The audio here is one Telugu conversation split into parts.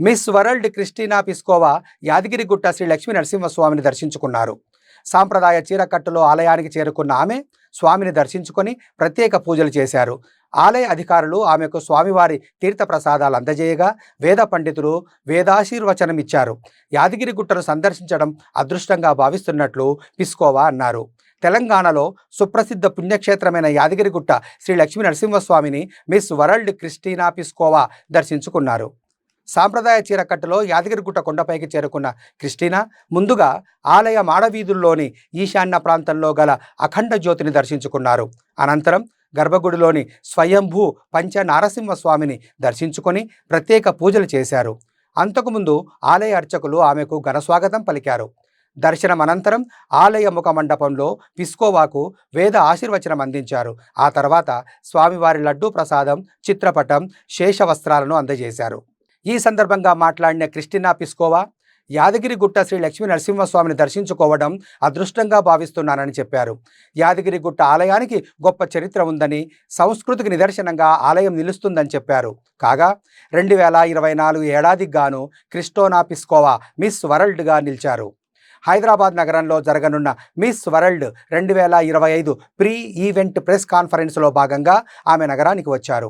Miss world Christina Piskova Yadagirigutta Sri Lakshmi నరసింహస్వామిని దర్శించుకున్నారు. సాంప్రదాయ చీరకట్టులో ఆలయానికి చేరుకున్న ఆమె స్వామిని దర్శించుకొని ప్రత్యేక పూజలు చేశారు. ఆలయ అధికారులు ఆమెకు స్వామివారి తీర్థ ప్రసాదాలు అందజేయగా వేద పండితులు వేదాశీర్వచనం ఇచ్చారు. యాదగిరిగుట్టను సందర్శించడం అదృష్టంగా భావిస్తున్నట్లు పిస్కోవా అన్నారు. తెలంగాణలో సుప్రసిద్ధ పుణ్యక్షేత్రమైన యాదగిరిగుట్ట శ్రీ లక్ష్మీ నరసింహస్వామిని మిస్ వరల్డ్ క్రిస్టీనా పిస్కోవా దర్శించుకున్నారు. సాంప్రదాయ చీరకట్టులో యాదగిరిగుట్ట కొండపైకి చేరుకున్న క్రిస్టినా ముందుగా ఆలయ మాడవీధుల్లోని ఈశాన్య ప్రాంతంలో గల అఖండ జ్యోతిని దర్శించుకున్నారు. అనంతరం గర్భగుడిలోని స్వయంభూ పంచ నారసింహస్వామిని దర్శించుకొని ప్రత్యేక పూజలు చేశారు. అంతకుముందు ఆలయ అర్చకులు ఆమెకు ఘనస్వాగతం పలికారు. దర్శనం అనంతరం ఆలయ ముఖ మండపంలో పిస్కోవాకు వేద ఆశీర్వచనం అందించారు. ఆ తర్వాత స్వామివారి లడ్డూ ప్రసాదం చిత్రపటం శేష వస్త్రాలను అందజేశారు. ఈ సందర్భంగా మాట్లాడిన క్రిస్టినా పిస్కోవా యాదగిరిగుట్ట శ్రీ లక్ష్మీ నరసింహస్వామిని దర్శించుకోవడం అదృష్టంగా భావిస్తున్నానని చెప్పారు. యాదగిరిగుట్ట ఆలయానికి గొప్ప చరిత్ర ఉందని సంస్కృతికి నిదర్శనంగా ఆలయం నిలుస్తుందని చెప్పారు. కాగా రెండు వేల ఇరవై నాలుగు ఏడాదికి గాను క్రిస్టోనా పిస్కోవా మిస్ వరల్డ్గా నిలిచారు. హైదరాబాద్ నగరంలో జరగనున్న మిస్ వరల్డ్ రెండు వేల ఇరవై ఐదు ప్రీ ఈవెంట్ ప్రెస్ కాన్ఫరెన్స్లో భాగంగా ఆమె నగరానికి వచ్చారు.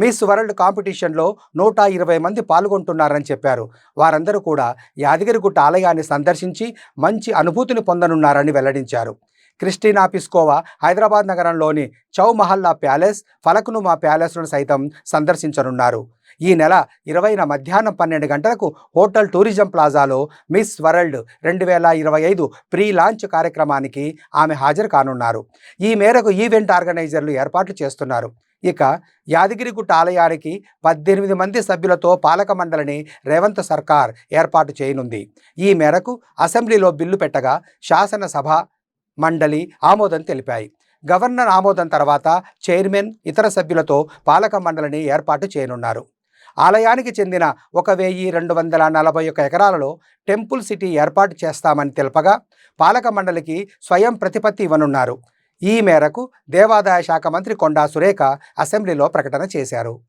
మిస్ వరల్డ్ కాంపిటీషన్లో నూట ఇరవై మంది పాల్గొంటున్నారని చెప్పారు. వారందరూ కూడా యాదగిరిగుట్ట ఆలయాన్ని సందర్శించి మంచి అనుభూతిని పొందనున్నారని వెల్లడించారు. క్రిస్టినా పిస్కోవా హైదరాబాద్ నగరంలోని చౌ మహల్లా ప్యాలెస్ ఫలక్నుమా ప్యాలెస్లను సైతం సందర్శించనున్నారు. ఈ నెల ఇరవైన మధ్యాహ్నం పన్నెండు గంటలకు హోటల్ టూరిజం ప్లాజాలో మిస్ వరల్డ్ రెండు వేల ఇరవై ఐదు ప్రీ లాంచ్ కార్యక్రమానికి ఆమె హాజరు కానున్నారు. ఈ మేరకు ఈవెంట్ ఆర్గనైజర్లు ఏర్పాట్లు చేస్తున్నారు. ఇక యాదగిరిగుట్ట ఆలయానికి పద్దెనిమిది మంది సభ్యులతో పాలక మండలిని రేవంత్ సర్కార్ ఏర్పాటు చేయనుంది. ఈ మేరకు అసెంబ్లీలో బిల్లు పెట్టగా శాసనసభ మండలి ఆమోదం తెలిపాయి. గవర్నర్ ఆమోదం తర్వాత చైర్మన్ ఇతర సభ్యులతో పాలక మండలిని ఏర్పాటు చేయనున్నారు. ఆలయానికి చెందిన ఒక వెయ్యి రెండు వందల నలభై ఒక ఎకరాలలో టెంపుల్ సిటీ ఏర్పాటు చేస్తామని తెలపగా పాలక మండలికి స్వయం ప్రతిపత్తి ఇవ్వనున్నారు. ఈ మేరకు దేవాదాయ శాఖ మంత్రి కొండా సురేఖ అసెంబ్లీలో ప్రకటన చేశారు.